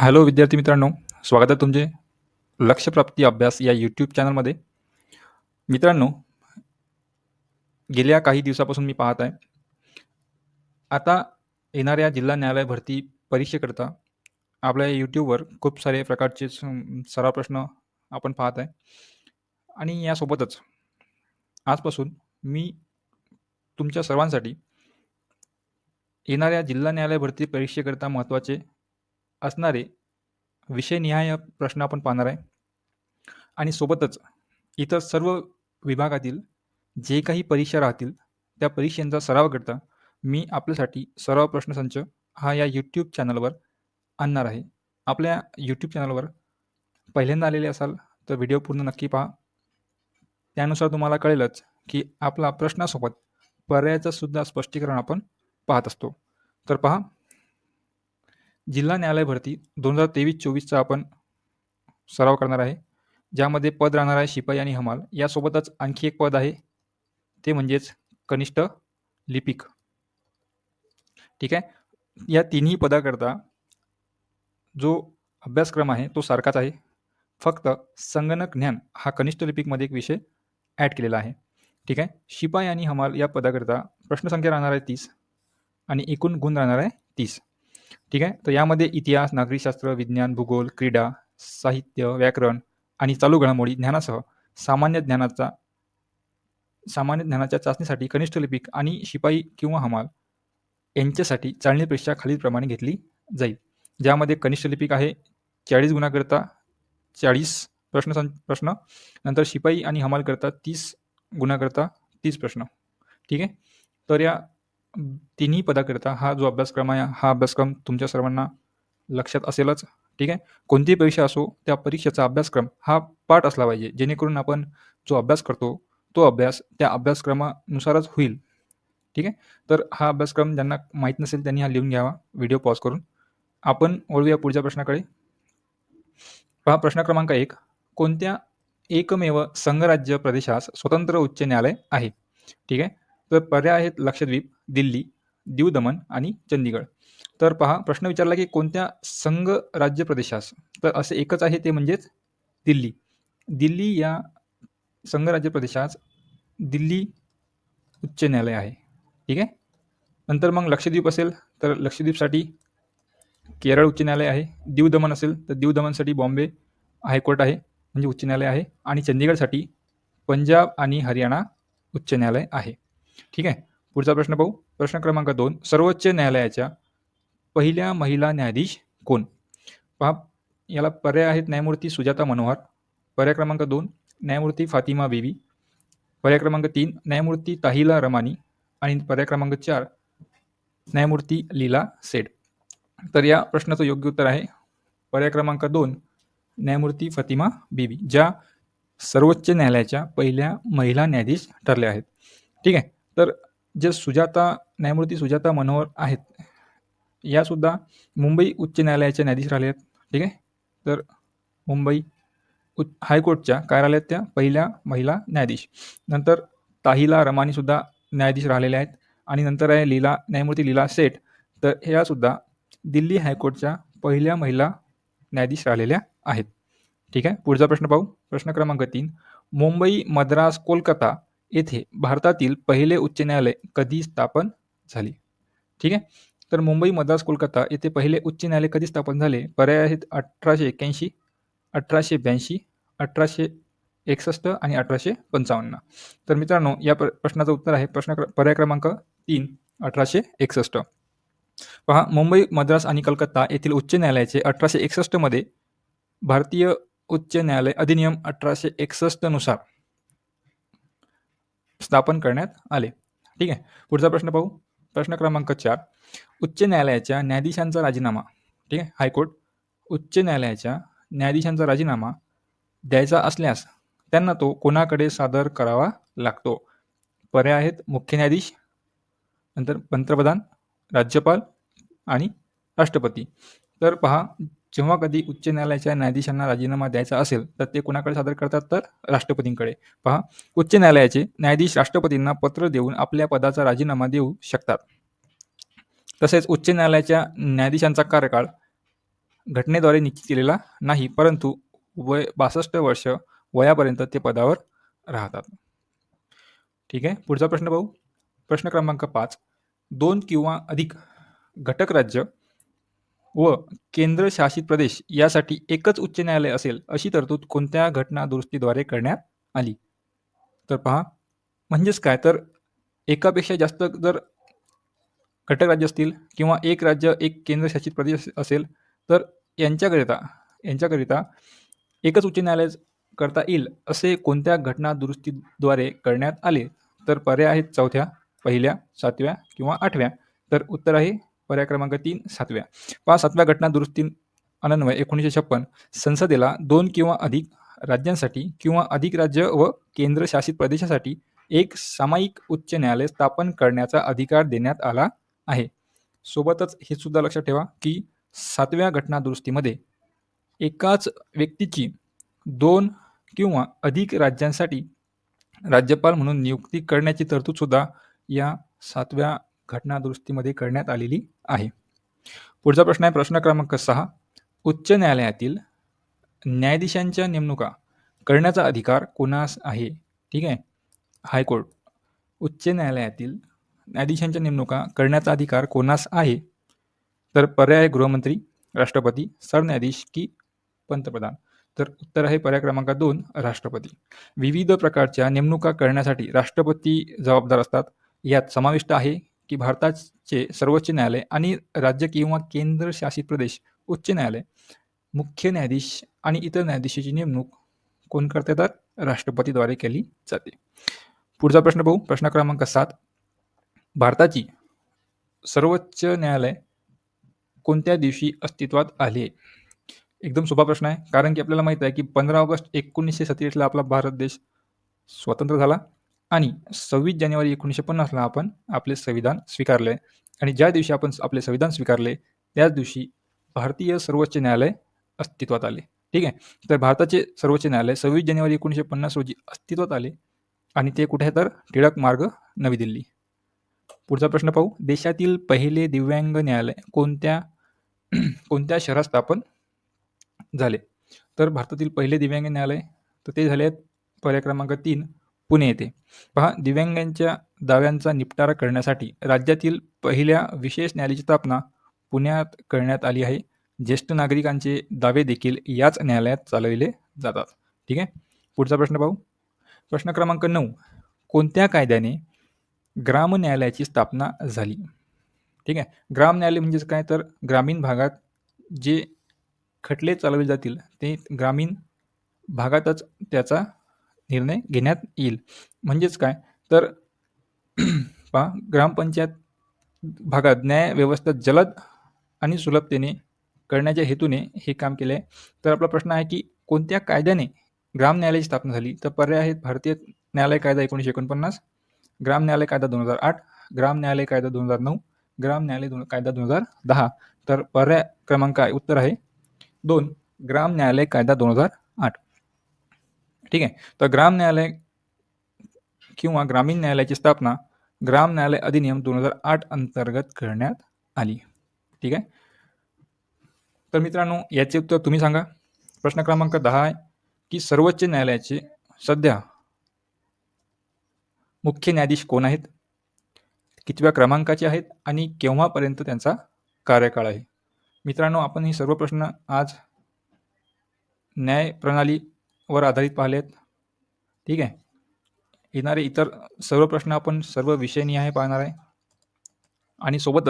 Hello विद्यार्थी मित्रांनो स्वागत आहे तुमचे लक्षप्राप्ती अभ्यास या यूट्यूब चॅनलमध्ये मित्रांनो गेल्या काही दिवसापासून मी पाहत आहे आता येणाऱ्या जिल्हा न्यायालय भरती परीक्षेकरता आपल्या यूट्यूबवर खूप सारे प्रकारचे सराव प्रश्न आपण पाहत आहे. आणि यासोबतच आजपासून मी तुमच्या सर्वांसाठी येणाऱ्या जिल्हा न्यायालय भरती परीक्षेकरता महत्त्वाचे असणारे विषयनिहाय प्रश्न आपण पाहणार आहे. आणि सोबतच इतर सर्व विभागातील जे काही परीक्षा राहतील त्या परीक्षांचा सराव करता मी आपल्यासाठी सराव प्रश्नसंच हा या यूट्यूब चॅनलवर आणणार आहे. आपल्या यूट्यूब चॅनलवर पहिल्यांदा आलेले असाल तर व्हिडिओ पूर्ण नक्की पहा. त्यानुसार तुम्हाला कळेलच की आपला प्रश्नासोबत पर्यायाचं सुद्धा स्पष्टीकरण आपण पाहत असतो. तर पहा जिल्हा न्यायालय भरती दोन हजार तेवीस चोवीसचा आपण सराव करणार आहे. ज्यामध्ये पद राहणार आहे शिपाई आणि हमाल. यासोबतच आणखी एक पद आहे. ते म्हणजेच कनिष्ठ लिपिक. ठीक आहे? या तिन्ही पदाकरता जो अभ्यासक्रम आहे तो सारखाच आहे. फक्त संगणक ज्ञान हा कनिष्ठ लिपिकमध्ये एक विषय ॲड केलेला आहे. ठीक आहे? शिपाई आणि हमाल या पदाकरता प्रश्नसंख्या राहणार आहे तीस आणि एकूण गुण राहणार आहे तीस. ठीक आहे? तर यामध्ये इतिहास नागरिकशास्त्र विज्ञान भूगोल क्रीडा साहित्य व्याकरण आणि चालू घडामोडी ज्ञानासह सामान्य ज्ञानाचा सामान्य ज्ञानाच्या चाचणीसाठी कनिष्ठ लिपिक आणि शिपाई किंवा हमाल यांच्यासाठी चालणी परीक्षा खालीलप्रमाणे घेतली जाईल. ज्यामध्ये कनिष्ठ लिपिक आहे चाळीस गुणाकरता चाळीस प्रश्न सं प्रश्न नंतर शिपाई आणि हमालकरता तीस गुणाकरता तीस प्रश्न. ठीक आहे? तर या तिन्ही पदाकरिता हा जो अभ्यासक्रम आहे हा अभ्यासक्रम तुमच्या सर्वांना लक्षात असेलच ठीक आहे? कोणतीही परीक्षा असो त्या परीक्षेचा अभ्यासक्रम हा पाठ असला पाहिजे जेणेकरून आपण जो अभ्यास करतो तो अभ्यास त्या अभ्यासक्रमानुसारच होईल ठीक आहे? तर हा अभ्यासक्रम ज्यांना माहीत नसेल त्यांनी हा लिहून घ्यावा व्हिडिओ पॉज करून. आपण वळूया पुढच्या प्रश्नाकडे. पहा प्रश्न क्रमांक एक. कोणत्या एकमेव संघराज्य प्रदेशास स्वतंत्र उच्च न्यायालय आहे? ठीक आहे? तर पर्याय आहेत लक्षद्वीप दिल्ली दीव दमन आणि चंदीगड तर पहा प्रश्न विचारला की कोणत्या संघ राज्य प्रदेशास? तर असे एकच आहे ते म्हणजेच दिल्ली. दिल्ली या संघ राज्य प्रदेशास दिल्ली उच्च न्यायालय आहे. ठीक आहे? नंतर मग लक्षद्वीप असेल तर लक्षद्वीपसाठी केरळ उच्च न्यायालय आहे. दीव दमन असेल तर दीव दमनसाठी बॉम्बे हायकोर्ट आहे म्हणजे उच्च न्यायालय आहे. आणि चंदीगडसाठी पंजाब आणि हरियाणा उच्च न्यायालय आहे. ठीक आहे? पुढचा प्रश्न पाहू. प्रश्न क्रमांक दोन. सर्वोच्च न्यायालयाच्या पहिल्या महिला न्यायाधीश कोण? पहा याला पर्याय आहेत न्यायमूर्ती सुजाता मनोहर पर्याय क्रमांक दोन न्यायमूर्ती फातिमा बेबी पर्याय क्रमांक तीन न्यायमूर्ती ताहिला रमानी आणि पर्याय क्रमांक चार न्यायमूर्ती लीला सेठ. तर या प्रश्नाचं योग्य उत्तर आहे. पर्याय क्रमांक दोन न्यायमूर्ती फातिमा बीबी ज्या सर्वोच्च न्यायालयाच्या पहिल्या महिला न्यायाधीश ठरल्या आहेत. ठीक आहे? तर जे सुजाता न्यायमूर्ती सुजाता मनोहर आहेत यासुद्धा मुंबई उच्च न्यायालयाच्या न्यायाधीश राहिल्या आहेत. ठीक आहे? तर मुंबई उच्च हायकोर्टच्या कार्यालयात त्या पहिल्या महिला न्यायाधीश. नंतर ताहिला रमानीसुद्धा न्यायाधीश राहिलेल्या आहेत. आणि नंतर आहे लीला न्यायमूर्ती लीला सेठ. तर ह्यासुद्धा दिल्ली हायकोर्टच्या पहिल्या महिला न्यायाधीश राहिलेल्या आहेत. ठीक आहे? पुढचा प्रश्न पाहू. प्रश्न क्रमांक तीन. मुंबई मद्रास कोलकाता येथे भारतातील पहिले उच्च न्यायालय कधी स्थापन झाली? ठीक आहे? तर मुंबई मद्रास कोलकाता येथे पहिले उच्च न्यायालय कधी स्थापन झाले? पर्याय आहेत अठराशे एक्क्याऐंशी अठराशे ब्याऐंशी अठराशे एकसष्ट आणि अठराशे पंचावन्न. तर मित्रांनो या प्र प्रश्नाचं उत्तर आहे प्रश्न क्र पर्याय क्रमांक तीन अठराशे एकसष्ट. पहा मुंबई मद्रास आणि कलकत्ता येथील उच्च न्यायालयाचे अठराशे एकसष्टमध्ये भारतीय उच्च न्यायालय अधिनियम अठराशे एकसष्टनुसार स्थापन करण्यात आले. ठीक आहे? पुढचा प्रश्न पाहू. प्रश्न क्रमांक चार. उच्च न्यायालयाच्या न्यायाधीशांचा राजीनामा. ठीक आहे? हायकोर्ट उच्च न्यायालयाच्या न्यायाधीशांचा राजीनामा द्यायचा असल्यास त्यांना तो कोणाकडे सादर करावा लागतो? पर्याय आहेत मुख्य न्यायाधीश नंतर पंतप्रधान राज्यपाल आणि राष्ट्रपती. तर पहा जेव्हा कधी उच्च न्यायालयाच्या न्यायाधीशांना राजीनामा द्यायचा असेल तर ते कुणाकडे सादर करतात? तर राष्ट्रपतींकडे. पहा उच्च न्यायालयाचे न्यायाधीश राष्ट्रपतींना पत्र देऊन आपल्या पदाचा राजीनामा देऊ शकतात. तसेच उच्च न्यायालयाच्या न्यायाधीशांचा कार्यकाळ घटनेद्वारे निश्चित केलेला नाही परंतु वय बासष्ट वर्ष वयापर्यंत ते पदावर राहतात. ठीक आहे? पुढचा प्रश्न पाहू. प्रश्न क्रमांक पाच. दोन किंवा अधिक घटक राज्य व केंद्रशासित प्रदेश यासाठी एकच उच्च न्यायालय असेल अशी तरतूद कोणत्या घटना दुरुस्तीद्वारे करण्यात आली? तर पहा म्हणजेच काय? तर एकापेक्षा जास्त जर घटक राज्य असतील किंवा एक राज्य एक केंद्रशासित प्रदेश असेल तर यांच्याकरिता यांच्याकरिता एकच उच्च न्यायालय करता येईल असे कोणत्या घटना दुरुस्तीद्वारे करण्यात आले? तर पर्याय आहेत चौथ्या पहिल्या सातव्या किंवा आठव्या. तर उत्तर आहे पर्याय क्रमांक तीन सातव्या. पाच सातव्या घटना दुरुस्ती अनन्वय एकोणीसशे छप्पन. संसदेला दोन किंवा अधिक राज्यांसाठी किंवा अधिक राज्य व केंद्रशासित प्रदेशासाठी एक सामायिक उच्च न्यायालय स्थापन करण्याचा अधिकार देण्यात आला आहे. सोबतच हे सुद्धा लक्षात ठेवा की सातव्या घटना दुरुस्तीमध्ये एकाच व्यक्तीची दोन किंवा अधिक राज्यांसाठी राज्यपाल म्हणून नियुक्ती करण्याची तरतूद सुद्धा या सातव्या घटनादुरुस्तीमध्ये करण्यात आलेली आहे. पुढचा प्रश्न आहे प्रश्न क्रमांक सहा. उच्च न्यायालयातील न्यायाधीशांच्या नेमणुका करण्याचा अधिकार कोणास आहे? ठीक आहे. हायकोर्ट. उच्च न्यायालयातील न्यायाधीशांच्या नेमणुका करण्याचा अधिकार कोणास आहे? तर पर्याय गृहमंत्री राष्ट्रपती सरन्यायाधीश की पंतप्रधान? तर उत्तर आहे पर्याय क्रमांक दोन राष्ट्रपती. विविध प्रकारच्या नेमणुका करण्यासाठी राष्ट्रपती जबाबदार असतात. यात समाविष्ट आहे की भारताचे सर्वोच्च न्यायालय आणि राज्य किंवा केंद्रशासित प्रदेश उच्च न्यायालय मुख्य न्यायाधीश आणि इतर न्यायाधीशाची नेमणूक कोण करते तर राष्ट्रपतीद्वारे केली जाते. पुढचा प्रश्न पाहू. प्रश्न क्रमांक सात. भारताची सर्वोच्च न्यायालय कोणत्या दिवशी अस्तित्वात आले एकदम सोपा प्रश्न आहे कारण की आपल्याला माहीत आहे की पंधरा ऑगस्ट एकोणीसशे सत्तेचाळीसला आपला भारत देश स्वतंत्र झाला. आणि सव्वीस जानेवारी एकोणीसशे पन्नासला आपण आपले संविधान स्वीकारले. आणि ज्या दिवशी आपण आपले संविधान स्वीकारले त्याच दिवशी भारतीय सर्वोच्च न्यायालय अस्तित्वात आले. ठीक आहे? तर भारताचे सर्वोच्च न्यायालय सव्वीस जानेवारी एकोणीसशे पन्नास रोजी अस्तित्वात आले आणि ते कुठे तर? टिळक मार्ग नवी दिल्ली. पुढचा प्रश्न पाहू. देशातील पहिले दिव्यांग न्यायालय कोणत्या कोणत्या शहरात स्थापन झाले? तर भारतातील पहिले दिव्यांग न्यायालय तर ते झाले आहेत पर्याय क्रमांक तीन पुणे येथे. पहा दिव्यांगांच्या दाव्यांचा निपटारा करण्यासाठी राज्यातील पहिल्या विशेष न्यायालयाची स्थापना पुण्यात करण्यात आली आहे. ज्येष्ठ नागरिकांचे दावे देखील याच न्यायालयात चालविले जातात. ठीक आहे? पुढचा प्रश्न पाहू. प्रश्न क्रमांक नऊ. कोणत्या कायद्याने ग्राम न्यायालयाची स्थापना झाली? ठीक आहे? ग्राम न्यायालय म्हणजेच काय? तर ग्रामीण भागात जे खटले चालवले जातील ते ग्रामीण भागातच त्याचा निर्णय घेण्यात येईल. म्हणजेच काय? तर पहा ग्रामपंचायत भागात न्याय व्यवस्था जलद आणि सुलभतेने करण्याच्या हेतूने हे काम केले आहे तर आपला प्रश्न आहे की कोणत्या कायद्याने ग्राम न्यायालयाची स्थापना झाली? तर पर्याय आहेत भारतीय न्यायालय कायदा एकोणीसशे एकोणपन्नास ग्राम न्यायालय कायदा दोन हजार आठ ग्राम न्यायालय कायदा दोन हजार नऊ ग्राम न्यायालय दोन कायदा दोन हजार दहा. तर पर्याय क्रमांक आहे उत्तर आहे दोन ग्राम न्यायालय कायदा दोन हजार आठ. ठीक आहे? तर ग्राम न्यायालय किंवा ग्रामीण न्यायालयाची स्थापना ग्राम न्यायालय अधिनियम दोन हजार आठ अंतर्गत करण्यात आली. ठीक आहे? तर मित्रांनो याचे उत्तर तुम्ही सांगा. प्रश्न क्रमांक दहा आहे की सर्वोच्च न्यायालयाचे सध्या मुख्य न्यायाधीश कोण आहेत? कितव्या क्रमांकाचे आहेत आणि केव्हापर्यंत त्यांचा कार्यकाळ आहे? मित्रांनो आपण हे सर्व प्रश्न आज न्याय वर आधारित पाहिले आहेत ठीक आहे. येणारे इतर सर्व प्रश्न आपण सर्व विषयनिहाय पाहणार आहे. आणि सोबतच